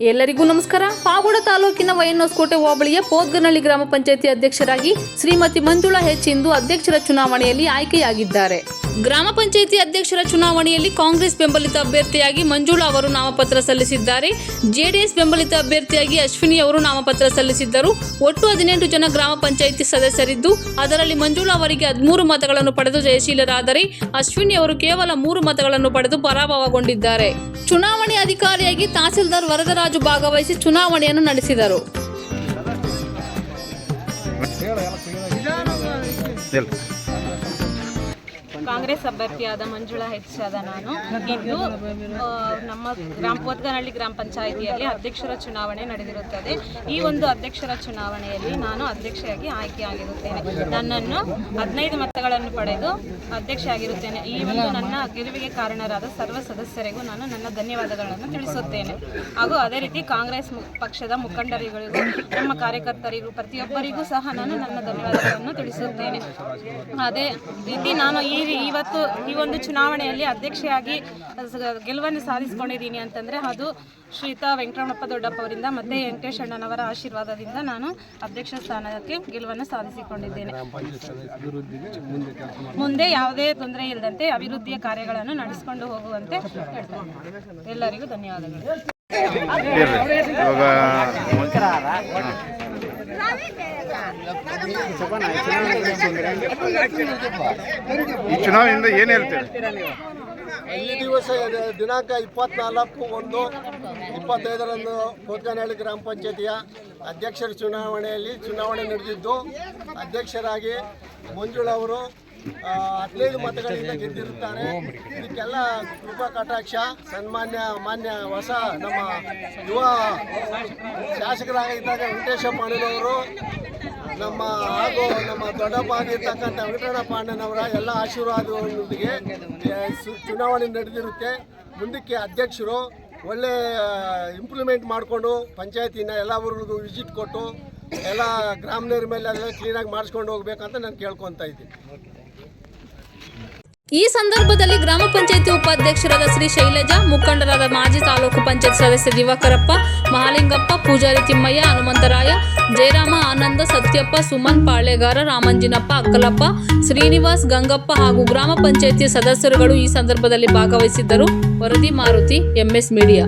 ಎಲ್ಲರಿಗೂ ನಮಸ್ಕಾರ. ಪಾಗೋಡ ತಾಲೂಕಿನ ವೈಎನ್ಎಸ್ಕೋಟೆ ಹೋಬಳಿಯ ಪೋದ್ಗನಹಳ್ಳಿ ಗ್ರಾಮ ಪಂಚಾಯತಿ ಅಧ್ಯಕ್ಷರಾಗಿ ಶ್ರೀಮತಿ ಮಂಜುಳಾ ಹೆಚ್ ಇಂದು ಅಧ್ಯಕ್ಷರ ಚುನಾವಣೆಯಲ್ಲಿ ಆಯ್ಕೆಯಾಗಿದ್ದಾರೆ. ಗ್ರಾಮ ಪಂಚಾಯತಿ ಅಧ್ಯಕ್ಷರ ಚುನಾವಣೆಯಲ್ಲಿ ಕಾಂಗ್ರೆಸ್ ಬೆಂಬಲಿತ ಅಭ್ಯರ್ಥಿಯಾಗಿ ಮಂಜುಳಾ ಅವರು ನಾಮಪತ್ರ ಸಲ್ಲಿಸಿದ್ದಾರೆ. ಜೆಡಿಎಸ್ ಬೆಂಬಲಿತ ಅಭ್ಯರ್ಥಿಯಾಗಿ ಅಶ್ವಿನಿ ಅವರು ನಾಮಪತ್ರ ಸಲ್ಲಿಸಿದ್ದರು. ಒಟ್ಟು ಹದಿನೆಂಟು ಜನ ಗ್ರಾಮ ಪಂಚಾಯತಿ ಸದಸ್ಯರಿದ್ದು, ಅದರಲ್ಲಿ ಮಂಜುಳಾ ಅವರಿಗೆ ಹದಿಮೂರು ಮತಗಳನ್ನು ಪಡೆದು ಜಯಶೀಲರಾದರೆ, ಅಶ್ವಿನಿ ಅವರು ಕೇವಲ ಮೂರು ಮತಗಳನ್ನು ಪಡೆದು ಪರಾಭವಗೊಂಡಿದ್ದಾರೆ. ಚುನಾವಣೆ ಅಧಿಕಾರಿಯಾಗಿ ತಹಸೀಲ್ದಾರ್ ವರದರಾಜು ಭಾಗವಹಿಸಿ ಚುನಾವಣೆಯನ್ನು ನಡೆಸಿದರು ಕಾಂಗ್ರೆಸ್ ಅಭ್ಯರ್ಥಿಯಾದ ಮಂಜುಳಾ ಹೆಚ್ಚಾದ ನಾನು. ಇಂದು ನಮ್ಮ ಗ್ರಾಮ ಪೋತ್ಗನಹಳ್ಳಿ ಗ್ರಾಮ ಪಂಚಾಯಿತಿಯಲ್ಲಿ ಅಧ್ಯಕ್ಷರ ಚುನಾವಣೆ ನಡೆದಿರುತ್ತದೆ. ಈ ಒಂದು ಅಧ್ಯಕ್ಷರ ಚುನಾವಣೆಯಲ್ಲಿ ನಾನು ಅಧ್ಯಕ್ಷೆಯಾಗಿ ಆಯ್ಕೆಯಾಗಿರುತ್ತೇನೆ ನನ್ನನ್ನು ಹದಿನೈದು ಮತಗಳನ್ನು ಪಡೆದು ಅಧ್ಯಕ್ಷೆಯಾಗಿರುತ್ತೇನೆ ಈ ಒಂದು ನನ್ನ ಗೆಲುವಿಗೆ ಕಾರಣರಾದ ಸರ್ವ ಸದಸ್ಯರಿಗೂ ನಾನು ನನ್ನ ಧನ್ಯವಾದಗಳನ್ನು ತಿಳಿಸುತ್ತೇನೆ. ಹಾಗೂ ಅದೇ ರೀತಿ ಕಾಂಗ್ರೆಸ್ ಪಕ್ಷದ ಮುಖಂಡರಿಗಳಿಗೂ, ನಮ್ಮ ಕಾರ್ಯಕರ್ತರಿಗೂ, ಪ್ರತಿಯೊಬ್ಬರಿಗೂ ಸಹ ನಾನು ನನ್ನ ಧನ್ಯವಾದಗಳನ್ನು ತಿಳಿಸುತ್ತೇನೆ. ಅದೇ ರೀತಿ ನಾನು ಈ ಇವತ್ತು ಈ ಒಂದು ಚುನಾವಣೆಯಲ್ಲಿ ಅಧ್ಯಕ್ಷೆಯಾಗಿ ಗೆಲುವನ್ನು ಸಾಧಿಸಿಕೊಂಡಿದ್ದೀನಿ ಅಂತಂದರೆ ಅದು ಶ್ರೀತಾ ವೆಂಕಟರಮಣಪ್ಪ ದೊಡ್ಡಪ್ಪ ಅವರಿಂದ ಮತ್ತೆ ವೆಂಕಟೇಶ್ ಅಣ್ಣನವರ ಆಶೀರ್ವಾದದಿಂದ ನಾನು ಅಧ್ಯಕ್ಷ ಸ್ಥಾನಕ್ಕೆ ಗೆಲುವನ್ನು ಸಾಧಿಸಿಕೊಂಡಿದ್ದೇನೆ. ಮುಂದೆ ಯಾವುದೇ ತೊಂದರೆ ಇಲ್ಲದಂತೆ ಅಭಿವೃದ್ಧಿಯ ಕಾರ್ಯಗಳನ್ನು ನಡೆಸಿಕೊಂಡು ಹೋಗುವಂತೆ ಎಲ್ಲರಿಗೂ ಧನ್ಯವಾದಗಳು. ಈ ಚುನಾವಣೆಯಿಂದ ಏನು ಹೇಳ್ತೀರಿ? ಈ ದಿವಸ ದಿನಾಂಕ ಇಪ್ಪತ್ನಾಲ್ಕು ಒಂದು ಇಪ್ಪತ್ತೈದರಂದು ಕೋತ್ಕನಹಳ್ಳಿ ಗ್ರಾಮ ಪಂಚಾಯತಿಯ ಅಧ್ಯಕ್ಷರ ಚುನಾವಣೆಯಲ್ಲಿ ಚುನಾವಣೆ ನಡೆದಿದ್ದು ಅಧ್ಯಕ್ಷರಾಗಿ ಮಂಜುಳಾ ಅವರು ಆ, ಹದಿನೈದು ಮತಗಳಿಂದ ಗೆದ್ದಿರುತ್ತಾರೆ. ಇದಕ್ಕೆಲ್ಲ ಕೃಪಾ, ಕಟಾಕ್ಷ, ಸನ್ಮಾನ್ಯ, ಮಾನ್ಯ ಹೊಸ ನಮ್ಮ ಯುವ ಶಾಸಕರಾಗಿದ್ದಾಗ ವೆಂಕಟೇಶ ಪಾಂಡೆಯವರು ನಮ್ಮ ಹಾಗೂ ನಮ್ಮ ದೊಡ್ಡಪ್ಪ ಆಗಿರ್ತಕ್ಕಂಥ ವೆಂಕಟರಣ ಅಣ್ಣನವರ ಎಲ್ಲ ಆಶೀರ್ವಾದಗಳೊಂದಿಗೆ ಚುನಾವಣೆ ನಡೆದಿರುತ್ತೆ. ಮುಂದಕ್ಕೆ ಅಧ್ಯಕ್ಷರು ಒಳ್ಳೆ ಇಂಪ್ಲಿಮೆಂಟ್ ಮಾಡಿಕೊಂಡು ಪಂಚಾಯತಿನ ಎಲ್ಲ ಊರಿಗೂ ವಿಸಿಟ್ ಕೊಟ್ಟು, ಎಲ್ಲ ಗ್ರಾಮೀಣರ ಮೇಲೆ ಅದೆಲ್ಲ ಕ್ಲೀನಾಗಿ ಮಾಡಿಸ್ಕೊಂಡು ಹೋಗ್ಬೇಕಂತ ನಾನು ಕೇಳ್ಕೊತಾ ಇದ್ದೀನಿ. ಈ ಸಂದರ್ಭದಲ್ಲಿ ಗ್ರಾಮ ಪಂಚಾಯತಿ ಉಪಾಧ್ಯಕ್ಷರಾದ ಶ್ರೀ ಶೈಲಜಾ, ಮುಖಂಡರಾದ ಮಾಜಿ ತಾಲೂಕು ಪಂಚಾಯತ್ ಸದಸ್ಯ ದಿವಾಕರಪ್ಪ, ಮಹಾಲಿಂಗಪ್ಪ, ಪೂಜಾರಿ ತಿಮ್ಮಯ್ಯ, ಹನುಮಂತರಾಯ, ಜಯರಾಮ, ಆನಂದ, ಸತ್ಯಪ್ಪ, ಸುಮನ್, ಪಾಳೆಗಾರ, ರಾಮಂಜಿನಪ್ಪ, ಅಕ್ಕಲಪ್ಪ, ಶ್ರೀನಿವಾಸ್, ಗಂಗಪ್ಪ ಹಾಗೂ ಗ್ರಾಮ ಪಂಚಾಯತಿ ಸದಸ್ಯರುಗಳು ಈ ಸಂದರ್ಭದಲ್ಲಿ ಭಾಗವಹಿಸಿದ್ದರು. ವರದಿ ಮಾರುತಿ ಎಂಎಸ್ ಮೀಡಿಯಾ